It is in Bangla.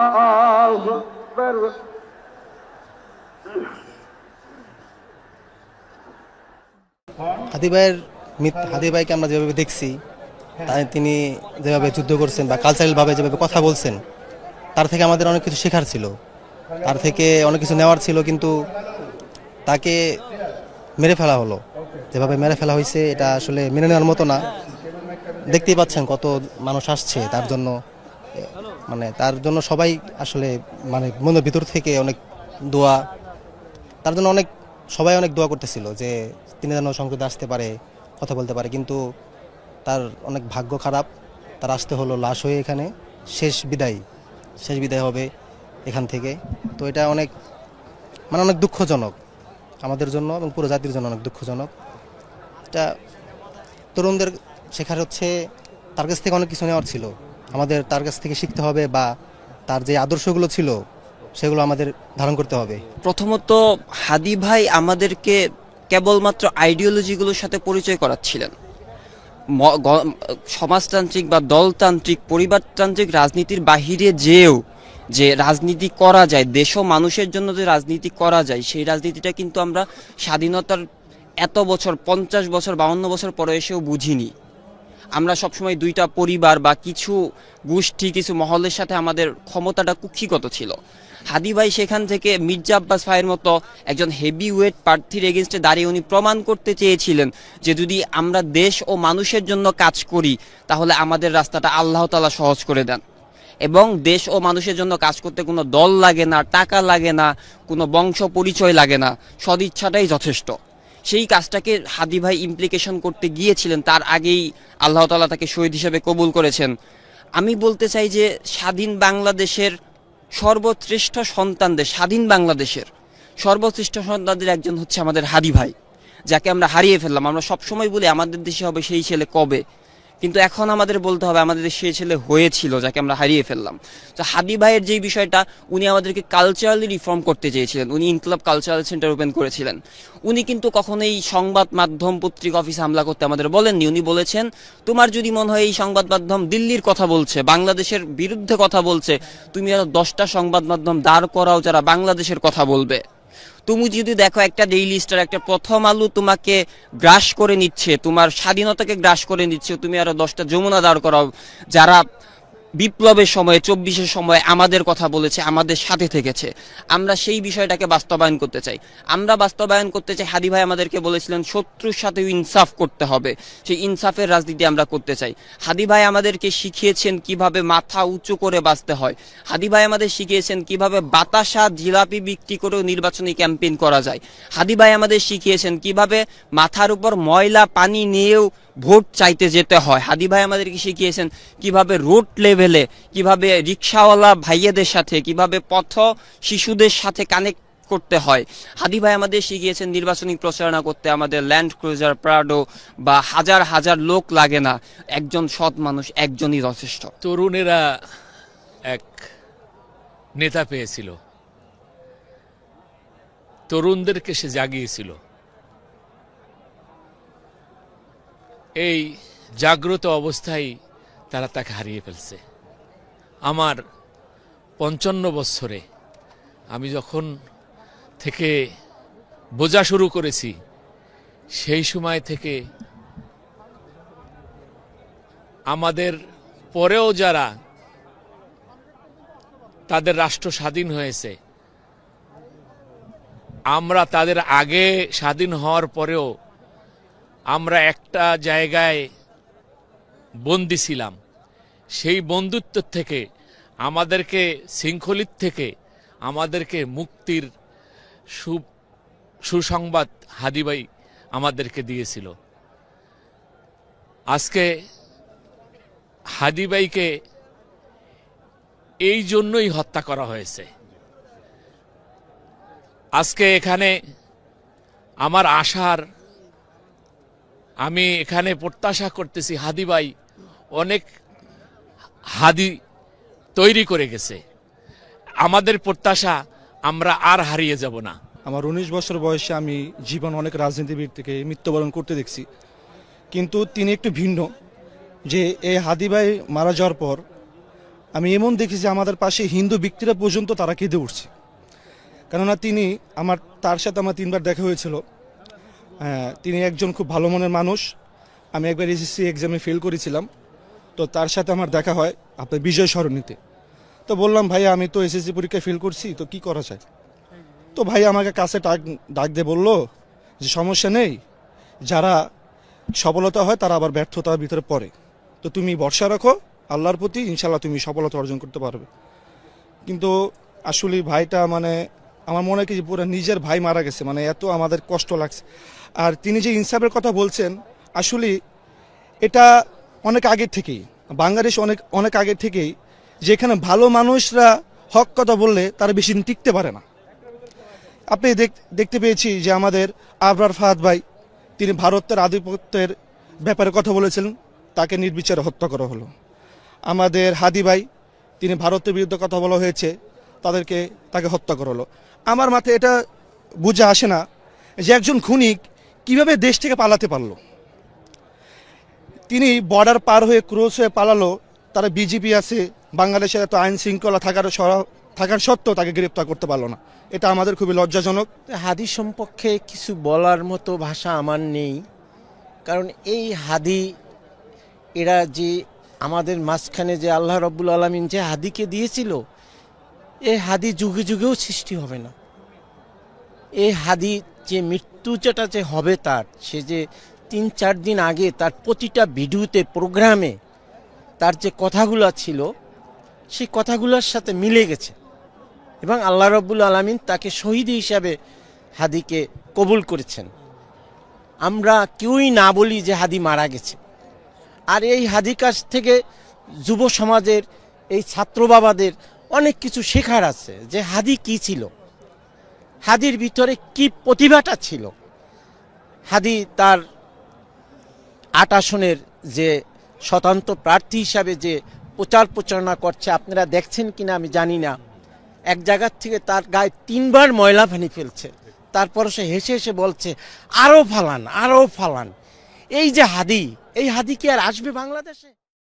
أكبر হাদি ভাইয়ের মিত- হাদি ভাইকে আমরা যেভাবে দেখছি তাই তিনি যেভাবে যুদ্ধ করছেন বা কালচারালভাবে যেভাবে কথা বলছেন তার থেকে আমাদের অনেক কিছু শেখার ছিল তার থেকে অনেক কিছু নেওয়ার ছিল কিন্তু তাকে মেরে ফেলা হলো যেভাবে মেরে ফেলা হয়েছে এটা আসলে মেনে নেওয়ার মতো না দেখতেই পাচ্ছেন কত মানুষ আসছে তার জন্য এ, মানে তার জন্য সবাই আসলে মানে মনের ভিতর থেকে অনেক দোয়া, তার জন্য অনেক, সবাই অনেক দোয়া করতেছিল যে তিনি যেন সংসদে আসতে পারে, কথা বলতে পারে। কিন্তু তার অনেক ভাগ্য খারাপ, তার আসতে হলো লাশ হয়ে এখানে। শেষ বিদায় শেষ বিদায় হবে এখান থেকে। তো এটা অনেক মানে অনেক দুঃখজনক আমাদের জন্য এবং পুরো জাতির জন্য অনেক দুঃখজনক। এটা তরুণদের শেখার হচ্ছে, তার কাছ থেকে অনেক কিছু নেওয়ার ছিল। আমাদের তার কাছ থেকে শিখতে হবে বা তার যে আদর্শগুলো ছিল, সেগুলো আমাদের ধারণ করতে হবে। প্রথমত, হাদি ভাই আমাদেরকে কেবলমাত্র আইডিওলজিগুলোর সাথে পরিচয় করাচ্ছিলেন। সমাজতান্ত্রিক বা দলতান্ত্রিক, পরিবারতান্ত্রিক রাজনীতির বাহিরে যেও যে রাজনীতি করা যায়, দেশ মানুষের জন্য যে রাজনীতি করা যায়, সেই রাজনীতিটা কিন্তু আমরা স্বাধীনতার এত বছর, পঞ্চাশ বছর, বাউন্ন বছর পরে এসেও বুঝিনি। আমরা সবসময় দুইটা পরিবার বা কিছু গোষ্ঠী, কিছু মহলের সাথে আমাদের ক্ষমতাটা কুক্ষিগত ছিল। হাদি ভাই সেখান থেকে মির্জা আব্বাস ভাইয়ের মতো একজন হেভি ওয়েট প্রার্থীর এগেনস্টে দাঁড়িয়ে উনি প্রমাণ করতে চেয়েছিলেন যে যদি আমরা দেশ ও মানুষের জন্য কাজ করি, তাহলে আমাদের রাস্তাটা আল্লাহ তালা সহজ করে দেন। এবং দেশ ও মানুষের জন্য কাজ করতে কোনো দল লাগে না, টাকা লাগে না, কোনো বংশ পরিচয় লাগে না, সদিচ্ছাটাই যথেষ্ট। সেই কাজটাকে হাদি ভাই ইমপ্লিকেশন করতে গিয়েছিলেন, তার আগেই আল্লাহ তালা তাকে শহীদ হিসেবে কবুল করেছেন। আমি বলতে চাই যে স্বাধীন বাংলাদেশের সর্বশ্রেষ্ঠ সন্তানদের, স্বাধীন বাংলাদেশের সর্বশ্রেষ্ঠ সন্তানদের একজন হচ্ছে আমাদের হাদি ভাই, যাকে আমরা হারিয়ে ফেললাম। আমরা সবসময় বলি, আমাদের দেশে হবে সেই ছেলে কবে? কিন্তু এখন আমাদের বলতে হবে, আমাদের সে ছেলে হয়েছিল যাকে আমরা হারিয়ে ফেললাম। তো হাদি ভাইয়ের যেই বিষয়টা, উনি আমাদেরকে কালচারালি রিফর্ম করতে চেয়েছিলেন। উনি ইনকলাব কালচারাল সেন্টার ওপেন করেছিলেন। উনি কিন্তু কখনোই সংবাদ মাধ্যম, পত্রিকা অফিস হামলা করতে আমাদের বলেননি। উনি বলেছেন, তোমার যদি মনে হয় এই সংবাদ মাধ্যম দিল্লির কথা বলছে, বাংলাদেশের বিরুদ্ধে কথা বলছে, তুমি আরও দশটা সংবাদ মাধ্যম দাঁড় করাও যারা বাংলাদেশের কথা বলবে। তুমি যদি দেখো একটা ডেইলি স্টার একটা প্রথম আলু তোমাকে গ্রাস করে নিচ্ছে, তোমার স্বাধীনতাকে গ্রাস করে নিচ্ছে, তুমি আরও দশটা যমুনা দাঁড় করাও, যারা বিপ্লবের সময়ে, চব্বিশের সময় আমাদের কথা বলেছে, আমাদের সাথে থেকেছে। আমরা সেই বিষয়টাকে বাস্তবায়ন করতে চাই। আমরা বাস্তবায়ন করতে চাই, হাদি ভাই আমাদেরকে বলেছিলেন, শত্রুর সাথেও ইনসাফ করতে হবে। সেই ইনসাফের রাজনীতি আমরা করতে চাই। হাদি ভাই আমাদেরকে শিখিয়েছেন কীভাবে মাথা উঁচু করে বাঁচতে হয়। হাদি ভাই আমাদের শিখিয়েছেন কীভাবে বাতাসা জিলাপি বিক্রি করেও নির্বাচনী ক্যাম্পেইন করা যায়। হাদি ভাই আমাদের শিখিয়েছেন কীভাবে মাথার উপর ময়লা পানি নিয়েও ভোট চাইতে যেতে হয়। হাদি ভাই আমাদেরকে শিখিয়েছেন কীভাবে রোড লেভেলে কীভাবে রিক্সাওয়ালা ভাইয়েদের সাথে, কীভাবে পথ শিশুদের সাথে কানেক্ট করতে হয়। হাদি ভাই আমাদের শিখিয়েছেন নির্বাচনী প্রচারণা করতে আমাদের ল্যান্ড ক্রুজার প্রাডো বা হাজার হাজার লোক লাগে না। একজন সৎ মানুষ, একজনই যথেষ্ট। তরুণেরা এক নেতা পেয়েছিল। তরুণদেরকে সে জাগিয়েছিল। এই জাগ্রত অবস্থায় তারা তাকে হারিয়ে ফেলছে। আমার পঞ্চান্ন বৎসরে আমি যখন থেকে বোঝা শুরু করেছি, সেই সময় থেকে আমাদের পরেও যারা তাদের রাষ্ট্র স্বাধীন হয়েছে, আমরা তাদের আগে স্বাধীন হওয়ার পরেও আমরা একটা জায়গায় বন্দি ছিলাম। সেই বন্ধুত্ব থেকে, আমাদেরকে শৃঙ্খলিত থেকে, আমাদেরকে মুক্তির সু, সুসংবাদ হাদিবাই আমাদেরকে দিয়েছিল। আজকে হাদিবাইকে এই জন্যই হত্যা করা হয়েছে। আজকে এখানে আমার আশার আমি এখানে প্রত্যাশা করতেছি হাদিবাই অনেক হাদি তৈরি করে গেছে। আমাদের প্রত্যাশা আমরা আর হারিয়ে যাব না। আমার উনিশ বছর বয়সে আমি জীবন অনেক রাজনীতিবিদ থেকে মৃত্যুবরণ করতে দেখছি। কিন্তু তিনি একটু ভিন্ন যে এই হাদিবাই মারা যাওয়ার পর আমি এমন দেখি যে আমাদের পাশে হিন্দু ব্যক্তিরা পর্যন্ত তারা কেঁদে উঠছে। কেননা তিনি আমার তার সাথে আমার তিনবার দেখা হয়েছিল। হ্যাঁ, তিনি একজন খুব ভালো মনের মানুষ। আমি একবার এসএসসি এক্সামে ফেল করেছিলাম। তো তার সাথে আমার দেখা হয় আপনার বিজয় সরণিতে। তো বললাম ভাই আমি তো এসএসসি পরীক্ষায় ফেল করছি, তো কি করা যায়? তো ভাই আমাকে কাছে ডাক ডাক দিয়ে বলল যে, সমস্যা নেই। যারা সফলতা হয়, তারা আবার ব্যর্থতার ভিতরে পড়ে। তো তুমি ভরসা রাখো, আল্লাহর প্রতি ইনশাল্লাহ তুমি সফলতা অর্জন করতে পারবে। কিন্তু আসলে ভাইটা মানে আমার মনে হয় যে পুরো নিজের ভাই মারা গেছে মানে এত আমাদের কষ্ট লাগছে। আর তিনি যে ইনসাফের কথা বলছেন, আসলে এটা অনেক আগের থেকেই, বাংলাদেশ অনেক অনেক আগের থেকেই, যেখানে ভালো মানুষরা হক কথা বললে তারা বেশি টিকতে পারে না। আপনি দেখ- দেখতে পেয়েছি যে আমাদের আবরার ফাহাদ ভাই, তিনি ভারতের আধিপত্যের ব্যাপারে কথা বলেছিলেন তাকে নির্বিচারে হত্যা করা হলো। আমাদের হাদি ভাই, তিনি ভারতের বিরুদ্ধে কথা বলা হয়েছে তাদেরকে, তাকে হত্যা করা হলো আমার মাথায় এটা বুঝে আসে না যে একজন খুনিক কীভাবে দেশ থেকে পালাতে পারল। তিনি বর্ডার পার হয়ে ক্রস হয়ে পালালো, তারা বিজেপি আছে বাংলাদেশের এত আইন শৃঙ্খলা থাকার থাকার সত্ত্বেও তাকে গ্রেপ্তার করতে পারল না। এটা আমাদের খুবই লজ্জাজনক। হাদি সম্পর্কে কিছু বলার মতো ভাষা আমার নেই। কারণ এই হাদি, এরা যে আমাদের মাঝখানে যে আল্লাহ রব্বুল আলমিন যে হাদিকে দিয়েছিল এই হাদি যুগে যুগেও সৃষ্টি হবে না। এই হাদি যে মৃত্যু যেটা যে হবে তার, সে যে তিন চার দিন আগে তার প্রতিটা ভিডিওতে, প্রোগ্রামে তার যে কথাগুলো ছিল, সেই কথাগুলোর সাথে মিলে গেছে। এবং আল্লাহ রব্বুল আলমিন তাকে শহীদ হিসাবে হাদিকে কবুল করেছেন। আমরা কেউই না বলি যে হাদি মারা গেছে। আর এই হাদি কাছ থেকে যুব সমাজের, এই ছাত্র বাবাদের অনেক কিছু শেখার আছে যে হাদি কি ছিল। হাদির ভিতরে কি প্রতিভাটা ছিল। হাদি তার আট আসনের যে স্বতন্ত্র প্রার্থী হিসাবে যে প্রচার প্রচারণা করছে, আপনারা দেখছেন কিনা আমি জানি না। এক জায়গার থেকে তার গায়ে তিনবার ময়লা পানি ফেলছে। তারপর সে হেসে হেসে বলছে আরও ফালান আরও ফালান। এই যে হাদি, এই হাদি কি আর আসবে বাংলাদেশে?